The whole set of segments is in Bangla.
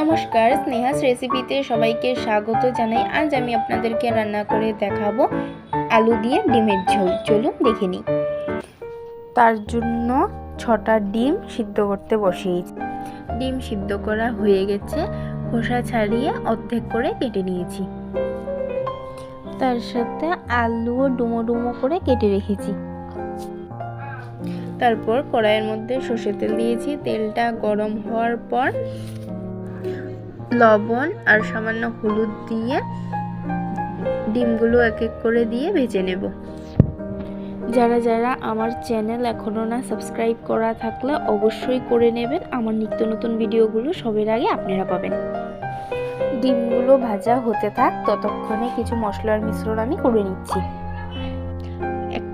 নমস্কার স্নেহাস রেসিপিতে সবাইকে স্বাগত জানাই। আজ আমি আপনাদেরকে রান্না করে দেখাবো আলু দিয়ে ডিমের ঝোল। চলুন দেখে নিই। তার জন্য ছটা ডিম সিদ্ধ করতে বসিয়েছি। ডিম সিদ্ধ করা হয়ে গেছে। খোসা ছাড়িয়ে অর্ধেক করে কেটে নিয়েছি। তার সাথে আলুও ডুমো ডুমো করে কেটে রেখেছি। তারপর কড়াইয়ের মধ্যে সর্ষের তেল দিয়েছি। তেলটা গরম হওয়ার পর লবণ আর সামান্য হলুদ দিয়ে ডিমগুলো এক এক করে দিয়ে ভেজে নেব। যারা যারা আমার চ্যানেল এখনও না সাবস্ক্রাইব করা থাকলে অবশ্যই করে নেবেন। আমার নিত্য নতুন ভিডিওগুলো সবের আগে আপনারা পাবেন। ডিমগুলো ভাজা হতে থাক, ততক্ষণে কিছু মশলার মিশ্রণ আমি করে নিচ্ছি।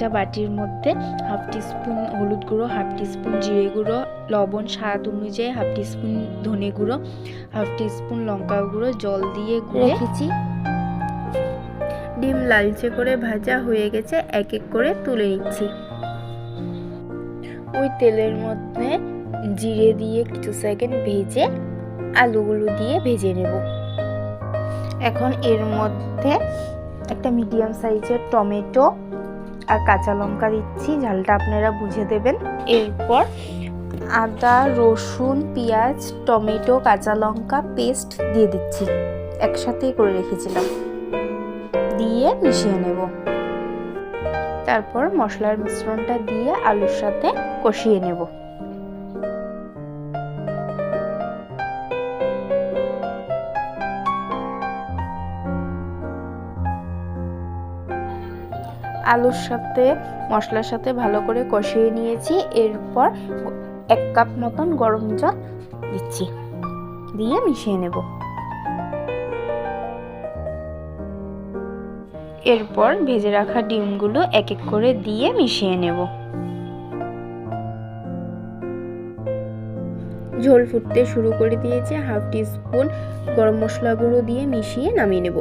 একটা বাটির মধ্যে হাফ টিস্পুন হলুদ গুঁড়ো, হাফ টিস্পুন জিরে গুঁড়ো, লবণ স্বাদ অনুযায়ী হাফ টিস্পুন ধনে গুঁড়ো, হাফ টিস্পুন লঙ্কা গুঁড়ো, জল দিয়ে রেখেছি। ডিম লালচে করে ভাজা হয়ে গেছে, এক এক করে তুলে নিচ্ছি। ওই তেলের মধ্যে জিরে দিয়ে কিছু সেকেন্ড ভেজে আলুগুলো দিয়ে ভেজে নেব। এখন এর মধ্যে একটা মিডিয়াম সাইজের টমেটো আর কাঁচা লঙ্কা দিচ্ছি, ঝালটা আপনারা বুঝে দেবেন। এরপর আদা, রসুন, পেঁয়াজ, টমেটো, কাঁচা লঙ্কা পেস্ট দিয়ে দিচ্ছি। একসাথেই করে রেখেছিলাম। দিয়ে মিশিয়ে নেব। তারপর মশলার মিশ্রণটা দিয়ে আলুর সাথে কষিয়ে নেব। আলুর সাথে, মশলার সাথে ভালো করে কষিয়ে নিয়েছি। এরপর এক কাপ মতন গরম জল দিচ্ছি। দিয়ে মিশিয়ে নেব। এরপর ভেজে রাখা ডিমগুলো এক এক করে দিয়ে মিশিয়ে নেব। ঝোল ফুটতে শুরু করে দিয়েছে। হাফ টি স্পুন গরম মশলা গুঁড়ো দিয়ে মিশিয়ে নামিয়ে নেব।